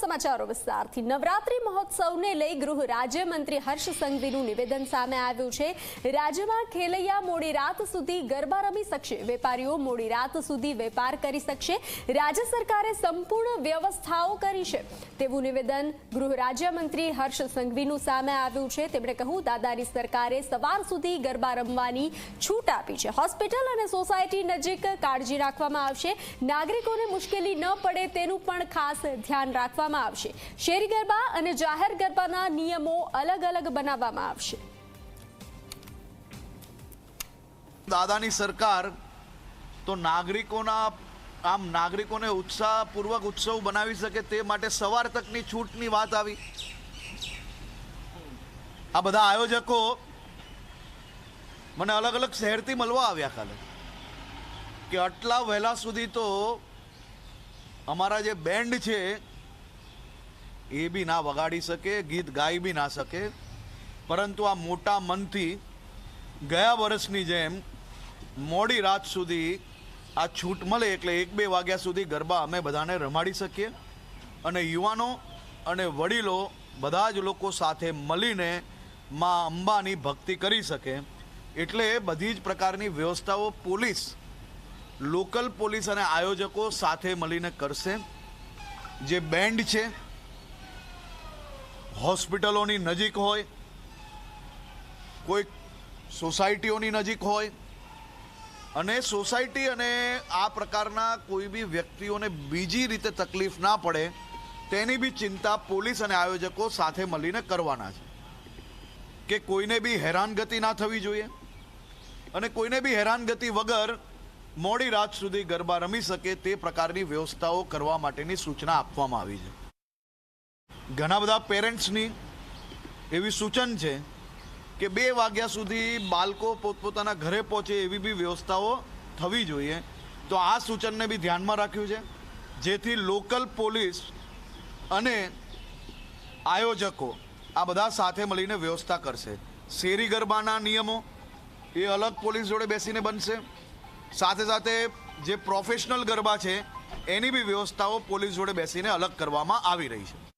સમાચારો વિસ્તારથી. નવરાત્રી મહોત્સવને લઈ ગૃહ રાજ્યમંત્રી હર્ષ સંઘવીનું નિવેદન સામે આવ્યું છે. રાજ્યમાં ખેલૈયા મોડી રાત સુધી ગરબા રમી શકશે. વેપારીઓ મોડી રાત સુધી વેપાર કરી શકશે. રાજ્ય સરકારે સંપૂર્ણ વ્યવસ્થાઓ કરી છે. તેવું નિવેદન ગૃહ રાજ્યમંત્રી હર્ષ સંઘવીનું સામે આવ્યું છે. તેમણે કહ્યું, દાદાની સરકારે સવાર સુધી ગરબા રમવાની છૂટ આપી છે. હોસ્પિટલ અને સોસાયટી નજીક કાળજી રાખવામાં આવશે. નાગરિકોને મુશ્કેલી ન પડે તેનું પણ ખાસ ધ્યાન રાખવામાં આવશે. શેરી ગરબા અને જાહેર ગરબાના નિયમો અલગ અલગ બનાવવામાં આવશે. દાદાની સરકાર તો નાગરિકોના આમ નાગરિકોને ઉત્સાહપૂર્વક ઉત્સવ બનાવી શકે તે માટે સવાર તકની છૂટની વાત આવી. આ બધા આયોજકો મને અલગ અલગ શહેરથી મળવા આવ્યા કાલે. કે આટલા વહેલા સુધી તો અમારા જે બેન્ડ છે એ બી ના વગાડી શકે, ગીત ગાઈ બી ના શકે. પરંતુ આ મોટા મનથી ગયા વર્ષની જેમ મોડી રાત સુધી આ છૂટ મળે એટલે એક બે વાગ્યા સુધી ગરબા અમે બધાને રમાડી શકીએ. અને યુવાનો અને વડીલો બધા જ લોકો સાથે મળીને માં અંબાની ભક્તિ કરી શકે. એટલે બધી જ પ્રકારની વ્યવસ્થાઓ પોલીસ, લોકલ પોલીસ અને આયોજકો સાથે મળીને કરશે. જે બેન્ડ છે હોસ્પિટલોની નજીક હોય, કોઈક સોસાયટીઓની નજીક હોય, અને સોસાયટી અને આ પ્રકારના કોઈ બી વ્યક્તિઓને બીજી રીતે તકલીફ ના પડે, તેની બી ચિંતા પોલીસ અને આયોજકો સાથે મળીને કરવાના છે. કે કોઈને બી હેરાનગતિ ના થવી જોઈએ, અને કોઈને બી હેરાનગતિ વગર મોડી રાત સુધી ગરબા રમી શકે તે પ્રકારની વ્યવસ્થાઓ કરવા માટેની સૂચના આપવામાં આવી છે. ઘણા બધા પેરેન્ટ્સની એવી સૂચન છે કે બે વાગ્યા સુધી બાળકો પોતપોતાના ઘરે પહોંચે એવી બી વ્યવસ્થાઓ થવી જોઈએ. તો આ સૂચનને બી ધ્યાનમાં રાખ્યું છે. જેથી લોકલ પોલીસ અને આયોજકો આ બધા સાથે મળીને વ્યવસ્થા કરશે. શેરી ગરબાના નિયમો એ અલગ પોલીસ જોડે બેસીને બનશે. સાથે સાથે જે પ્રોફેશનલ ગરબા છે, એની બી વ્યવસ્થાઓ પોલીસ જોડે બેસીને અલગ કરવામાં આવી રહી છે.